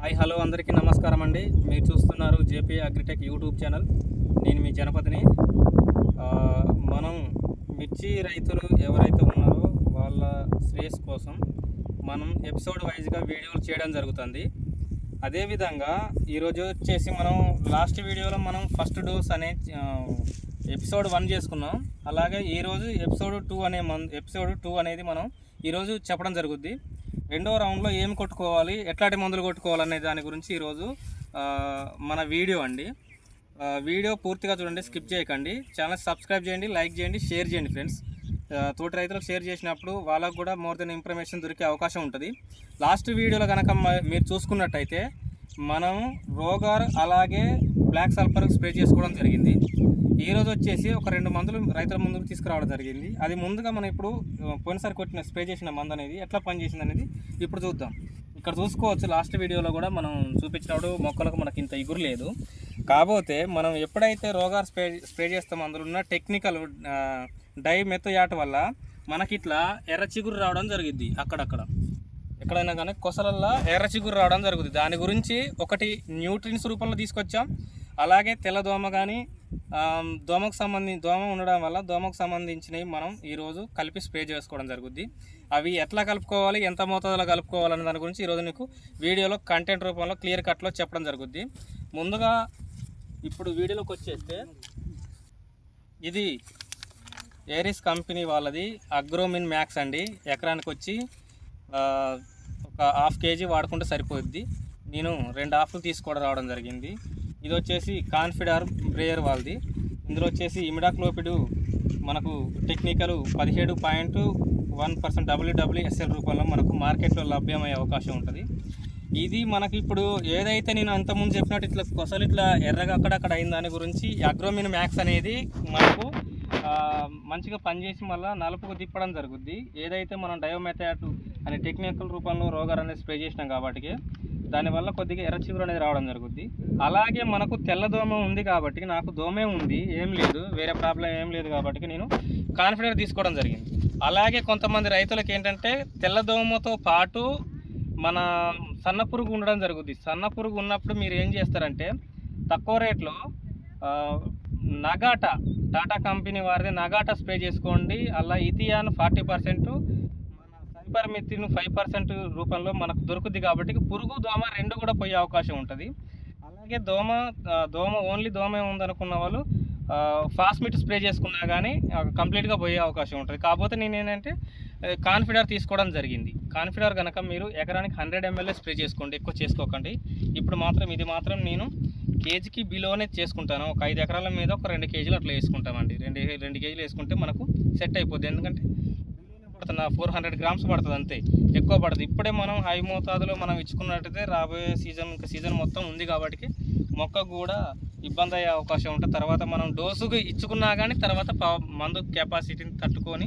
Hi hello అందరికీ నమస్కారం అండి. మీరు చూస్తున్నారు జేపీ అగ్రిటెక్ యూట్యూబ్ ఛానల్. నేను మీ జనపతిని. మనం మిర్చి రైతులు ఎవరైతే ఉన్నారో వాళ్ళ శ్రేయస్ కోసం మనం ఎపిసోడ్ వైజ్గా వీడియోలు చేయడం జరుగుతుంది. అదేవిధంగా ఈరోజు వచ్చేసి మనం లాస్ట్ వీడియోలో మనం ఫస్ట్ డోస్ అనే ఎపిసోడ్ వన్ చేసుకున్నాం. అలాగే ఈరోజు ఎపిసోడ్ టూ అనే మన్ ఎపిసోడ్ టూ అనేది మనం ఈరోజు చెప్పడం జరుగుద్ది. రెండో రౌండ్లో ఏం కొట్టుకోవాలి ఎట్లాంటి మందులు కొట్టుకోవాలనే దాని గురించి ఈరోజు మన వీడియో అండి. వీడియో పూర్తిగా చూడండి స్కిప్ చేయకండి. ఛానల్ సబ్స్క్రైబ్ చేయండి లైక్ చేయండి షేర్ చేయండి ఫ్రెండ్స్. తోటి రైతులకు షేర్ చేసినప్పుడు వాళ్ళకు కూడా మోర్ దెన్ ఇన్ఫర్మేషన్ దొరికే అవకాశం ఉంటుంది. లాస్ట్ వీడియోలో కనుక మ- మీరు చూసుకున్నట్టయితే మనం రోగార్ అలాగే బ్లాక్ సల్ఫర్ స్ప్రే చేసుకోవడం జరిగింది. ఈరోజు వచ్చేసి ఒక రెండు మందులు రైతుల ముందుకు తీసుకురావడం జరిగింది. అది ముందుగా మనం ఇప్పుడు పోయినసారి కొట్టిన స్ప్రే చేసిన మందు అనేది ఎట్లా పనిచేసింది అనేది ఇప్పుడు చూద్దాం. ఇక్కడ చూసుకోవచ్చు లాస్ట్ వీడియోలో కూడా మనం చూపించినప్పుడు మొక్కలకు మనకి ఇంత ఇగురు లేదు. కాకపోతే మనం ఎప్పుడైతే రోగాలు స్ప్రే స్ప్రే చేస్తాం అందులో ఉన్న టెక్నికల్ డై మెత్తయాట వల్ల మనకి ఇట్లా ఎర్ర చిగురు రావడం జరిగింది అక్కడక్కడ. ఎక్కడైనా కానీ కొసలల్లో ఎర్ర చిగురు రావడం జరుగుతుంది దాని గురించి ఒకటి న్యూట్రిన్స్ రూపంలో తీసుకొచ్చాం. అలాగే తెల్ల దోమ కానీ దోమకు సంబంధించి దోమ ఉండడం వల్ల దోమకు సంబంధించినవి మనం ఈరోజు కలిపి స్ప్రే చేసుకోవడం జరుగుద్ది. అవి ఎట్లా కలుపుకోవాలి ఎంత మోతాదులో కలుపుకోవాలనే దాని గురించి ఈరోజు నీకు వీడియోలో కంటెంట్ రూపంలో క్లియర్ కట్లో చెప్పడం జరుగుద్ది. ముందుగా ఇప్పుడు వీడియోలోకి వచ్చేస్తే ఇది ఏరిస్ కంపెనీ వాళ్ళది అగ్రోమిన్ మ్యాక్స్ అండి. ఎకరానికి వచ్చి ఒక హాఫ్ కేజీ వాడుకుంటే సరిపోద్ది. నేను రెండు హాఫ్లు తీసుకోవడం రావడం జరిగింది. ఇది వచ్చేసి కాన్ఫిడార్ బ్రేయర్ వాళ్ళది. ఇందులో వచ్చేసి ఇమిడాక్లోపిడ్ మనకు టెక్నికల్ పదిహేడు పాయింట్ వన్ పర్సెంట్ డబ్ల్యూడబ్ల్యూఎస్ఎల్ రూపంలో మనకు మార్కెట్లో లభ్యమయ్యే అవకాశం ఉంటుంది. ఇది మనకి ఇప్పుడు ఏదైతే నేను అంతకుముందు చెప్పినట్టు ఇట్లా కొసలు ఇట్లా ఎర్రగా అక్కడక్కడ అయిన దాని గురించి అగ్రోమిన్ మ్యాక్స్ అనేది మనకు మంచిగా పనిచేసి మళ్ళీ నలుపుకు తిప్పడం జరుగుద్ది. ఏదైతే మనం డయోమెథాట్ అనే టెక్నికల్ రూపంలో రోగర్ అనేది స్ప్రే చేసినాం కాబట్టి దానివల్ల కొద్దిగా ఎర్ర చిగురు అనేది రావడం జరుగుద్ది. అలాగే మనకు తెల్ల దోమ ఉంది కాబట్టి నాకు దోమే ఉంది ఏం లేదు వేరే ప్రాబ్లం ఏం లేదు కాబట్టి నేను కాన్ఫిడెంట్ తీసుకోవడం జరిగింది. అలాగే కొంతమంది రైతులకు ఏంటంటే తెల్ల దోమతో పాటు మన సన్న పురుగు ఉండడం జరుగుద్ది. సన్న పురుగు ఉన్నప్పుడు మీరు ఏం చేస్తారంటే తక్కువ రేట్లో నగాటా టాటా కంపెనీ వారిది నగాటా స్ప్రే చేసుకోండి. అలా ఇథియాన్ ఫార్టీ పర్సెంట్ మన ఫైవ్ పర్సెంట్ రూపంలో మనకు దొరుకుద్ది కాబట్టి పురుగు దోమ రెండు కూడా పోయే అవకాశం ఉంటుంది. అలాగే దోమ దోమ ఓన్లీ దోమే ఉందనుకున్న వాళ్ళు ఫాస్మిట్ స్ప్రే చేసుకున్నా కానీ కంప్లీట్గా పోయే అవకాశం ఉంటుంది. కాకపోతే నేను ఏంటంటే కాన్ఫిడర్ తీసుకోవడం జరిగింది. కాన్ఫిడర్ కనుక మీరు ఎకరానికి హండ్రెడ్ ఎంఎల్ఏ స్ప్రే చేసుకోండి ఎక్కువ చేసుకోకండి. ఇప్పుడు మాత్రం ఇది మాత్రం నేను కేజీకి బిలోనే చేసుకుంటాను. ఒక ఐదు ఎకరాల మీద ఒక రెండు కేజీలు అట్లా వేసుకుంటామండి. రెండు రెండు కేజీలు వేసుకుంటే మనకు సెట్ అయిపోద్ది. ఎందుకంటే పడుతుంది ఫోర్ హండ్రెడ్ గ్రామ్స్ పడుతుంది అంతే ఎక్కువ పడుతుంది ఇప్పుడే మనం హై మోతాదులో మనం ఇచ్చుకున్నట్టయితే రాబోయే సీజన్ ఇంకా సీజన్ మొత్తం ఉంది కాబట్టి మొక్కకు కూడా ఇబ్బంది అయ్యే అవకాశం ఉంటుంది. తర్వాత మనం డోసుకు ఇచ్చుకున్నా కానీ తర్వాత మందు కెపాసిటీని తట్టుకొని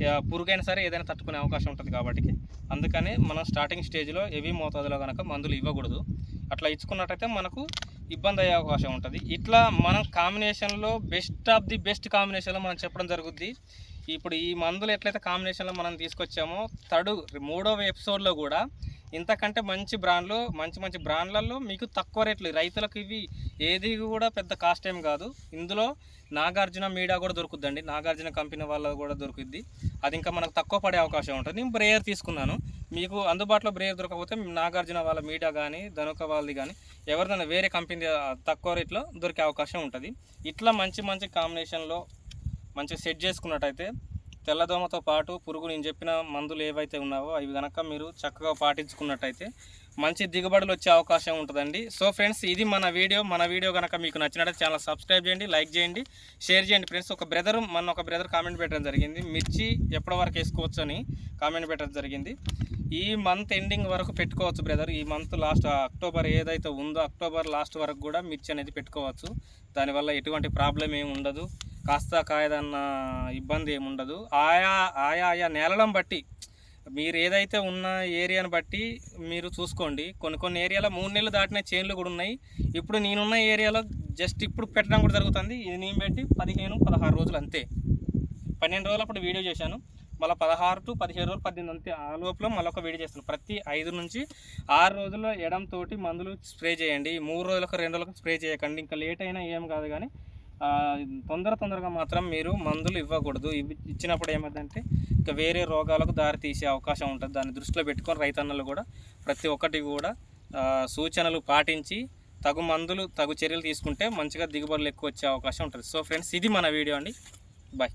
పురుగైన పురుగైనా సరే ఏదైనా తట్టుకునే అవకాశం ఉంటుంది కాబట్టి అందుకని మనం స్టార్టింగ్ స్టేజ్లో హెవీ మోతాదులో కనుక మందులు ఇవ్వకూడదు. అట్లా ఇచ్చుకున్నట్టయితే మనకు ఇబ్బంది అయ్యే అవకాశం ఉంటుంది. ఇట్లా మనం కాంబినేషన్లో బెస్ట్ ఆఫ్ ది బెస్ట్ కాంబినేషన్లో మనం చెప్పడం జరుగుద్ది. ఇప్పుడు ఈ మందులు ఎట్లయితే కాంబినేషన్లో మనం తీసుకొచ్చామో థర్డ్ మూడవ ఎపిసోడ్లో కూడా ఇంతకంటే మంచి బ్రాండ్లు మంచి మంచి బ్రాండ్లలో మీకు తక్కువ రేట్లు. రైతులకు ఇవి ఏది కూడా పెద్ద కాస్ట్ ఏం కాదు. ఇందులో నాగార్జున మీడియా కూడా దొరుకుద్దండి. నాగార్జున కంపెనీ వాళ్ళ కూడా దొరుకుద్ది. అది ఇంకా మనకు తక్కువ పడే అవకాశం ఉంటుంది. నేను బ్రేయర్ తీసుకున్నాను. మీకు అందుబాటులో బ్రేయర్ దొరకకపోతే నాగార్జున వాళ్ళ మీడియా కానీ ధనుక వాళ్ళది కానీ ఎవరిదైనా వేరే కంపెనీ తక్కువ రేట్లో దొరికే అవకాశం ఉంటుంది. ఇట్లా మంచి మంచి కాంబినేషన్లో మంచిగా సెట్ చేసుకున్నట్టయితే తెల్లదోమతో పాటు పురుగు నేను చెప్పిన మందులు ఏవైతే ఉన్నావో అవి కనుక మీరు చక్కగా పాటించుకున్నట్టయితే మంచి దిగుబడులు వచ్చే అవకాశం ఉంటుందండి. సో ఫ్రెండ్స్ ఇది మన వీడియో. మన వీడియో కనుక మీకు నచ్చినట్లయితే ఛానల్ సబ్స్క్రైబ్ చేయండి లైక్ చేయండి షేర్ చేయండి. ఫ్రెండ్స్ ఒక బ్రదర్ మన ఒక బ్రదర్ కామెంట్ పెట్టడం జరిగింది. మిర్చి ఎప్పటి వరకు వేసుకోవచ్చు అని కామెంట్ పెట్టడం జరిగింది. ఈ మంత్ ఎండింగ్ వరకు పెట్టుకోవచ్చు బ్రదర్. ఈ మంత్ లాస్ట్ అక్టోబర్ ఏదైతే ఉందో అక్టోబర్ లాస్ట్ వరకు కూడా మిర్చి అనేది పెట్టుకోవచ్చు. దానివల్ల ఎటువంటి ప్రాబ్లం ఏమి ఉండదు. కాస్త కాయదన్న ఇబ్బంది ఏముండదు. ఆయా ఆయా ఆయా నేలలను బట్టి మీరు ఏదైతే ఉన్న ఏరియాని బట్టి మీరు చూసుకోండి. కొన్ని కొన్ని ఏరియాలో మూడు నెలలు దాటిన చేన్లు కూడా ఉన్నాయి. ఇప్పుడు నేనున్న ఏరియాలో జస్ట్ ఇప్పుడు పెట్టడం కూడా జరుగుతుంది. ఇది నేను పెట్టి పదిహేను పదహారు రోజులు అంతే. పన్నెండు రోజులు అప్పుడు వీడియో చేశాను. మళ్ళీ పదహారు టు పదిహేను రోజులు పద్దెనిమిది అంతే. ఆ లోపల మళ్ళీ ఒక వీడియో చేస్తాను. ప్రతి ఐదు నుంచి ఆరు రోజుల్లో ఎడంతోటి మందులు స్ప్రే చేయండి. మూడు రోజులకు రెండు రోజులకు స్ప్రే చేయకండి. ఇంకా లేట్ అయినా ఏం కాదు కానీ తొందర తొందరగా మాత్రం మీరు మందులు ఇవ్వకూడదు. ఇవి ఇచ్చినప్పుడు ఏమైందంటే ఇంకా వేరే రోగాలకు దారి తీసే అవకాశం ఉంటుంది. దాన్ని దృష్టిలో పెట్టుకొని రైతన్నలు కూడా ప్రతి ఒక్కటి కూడా సూచనలు పాటించి తగు మందులు తగు చర్యలు తీసుకుంటే మంచిగా దిగుబడులు ఎక్కువ వచ్చే అవకాశం ఉంటుంది. సో ఫ్రెండ్స్ ఇది మన వీడియో అండి. బాయ్.